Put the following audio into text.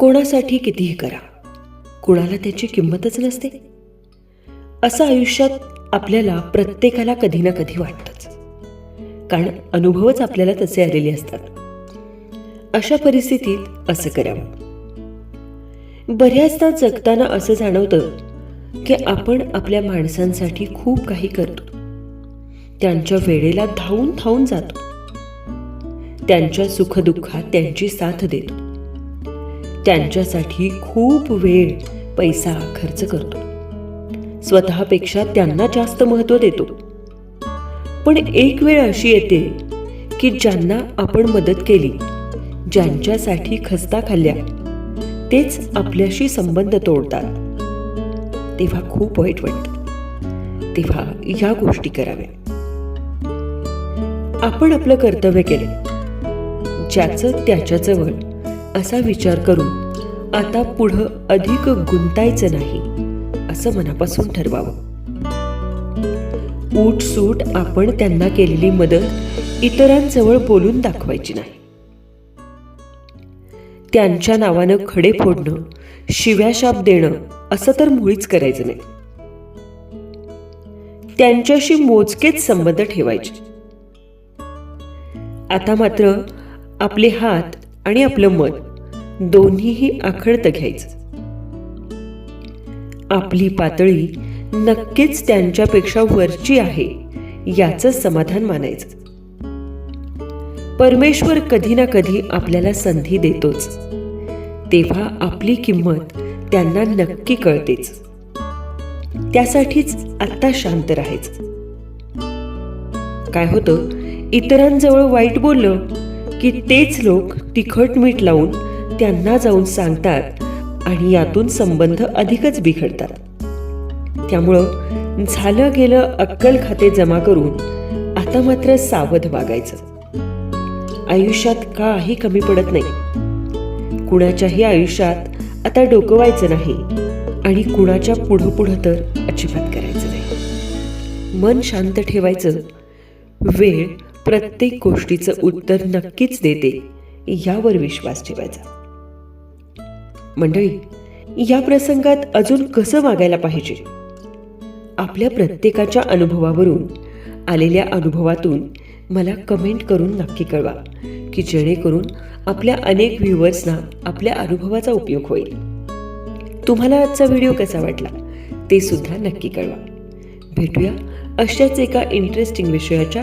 कोणासाठी कितीही करा. कुणाला त्याची किंमतच नसते. असं आयुष्यात आपल्याला प्रत्येकाला कधी ना कधी वाटतंच. कारण अनुभवच आपल्याला तसे आलेले असतात. अशा परिस्थितीत असं करावं. बऱ्याचदा जगताना असं जाणवतं की आपण आपल्या माणसांसाठी खूप काही करतो. त्यांच्या वेळेला धावून धावून जातो. त्यांच्या सुखदुःखात त्यांची साथ देतो. त्यांच्यासाठी खूप वेळ पैसा खर्च करतो. स्वतःपेक्षा त्यांना जास्त महत्त्व देतो. पण एक वेळ अशी येते की ज्यांना आपण मदत केली ज्यांच्यासाठी खस्ता खाल्ल्या तेच आपल्याशी संबंध तोडतात. तेव्हा खूप वाईट वाटतं. तेव्हा या गोष्टी कराव्या. आपण आपलं कर्तव्य केलं. ज्याचं त्याच्याजवळ असा विचार करून आता पुढं अधिक गुंतायचं नाही असं मनापासून ठरवावं. ऊटसूट आपण त्यांना केलेली मदत इतरांजवळ बोलून दाखवायची नाही. त्यांच्या नावानं खडे फोडणं शिव्याशाप देणं असं तर मुळीच करायचं नाही. त्यांच्याशी मोजकेच संबंध ठेवायचे. आता मात्र आपले हात आणि आपलं मन दोन्हीही आखडतं घ्यायचं. आपली पातळी नक्कीच त्यांच्यापेक्षा वरची आहे याचं समाधान मानायचं. परमेश्वर कधी ना कधी आपल्याला संधी देतोच. तेव्हा आपली किंमत त्यांना नक्की कळतेच. त्यासाठीच आत्ता शांत राहायचं. काय होतं? इतरांजवळ वाईट बोललं की तेच लोक तिखट मीठ लावून त्यांना जाऊन सांगतात आणि यातून संबंध अधिकच बिघडतात. त्यामुळं झालं गेलं अक्कल खाते जमा करून आता मात्र सावध वागायचं. आयुष्यात काही कमी पडत नाही. कुणाच्याही आयुष्यात आता डोकवायचं नाही आणि कुणाच्या पुढं पुढं तर अजिबात करायचं नाही. मन शांत ठेवायचं. वेळ प्रत्येक गोष्टीचं उत्तर नक्कीच देते. यावर विश्वास ठेवायचा. मंडळी या प्रसंगात अजून कसं वागायला पाहिजे? आपल्या प्रत्येकाच्या अनुभवावरून आलेल्या अनुभवातून मला कमेंट करून नक्की कळवा की जेणेकरून आपल्या अनेक व्ह्युअर्सना आपल्या अनुभवाचा उपयोग होईल. तुम्हाला आजचा व्हिडिओ कसा वाटला ते सुद्धा नक्की कळवा. भेटूया अशाच एका इंटरेस्टिंग विषयाच्या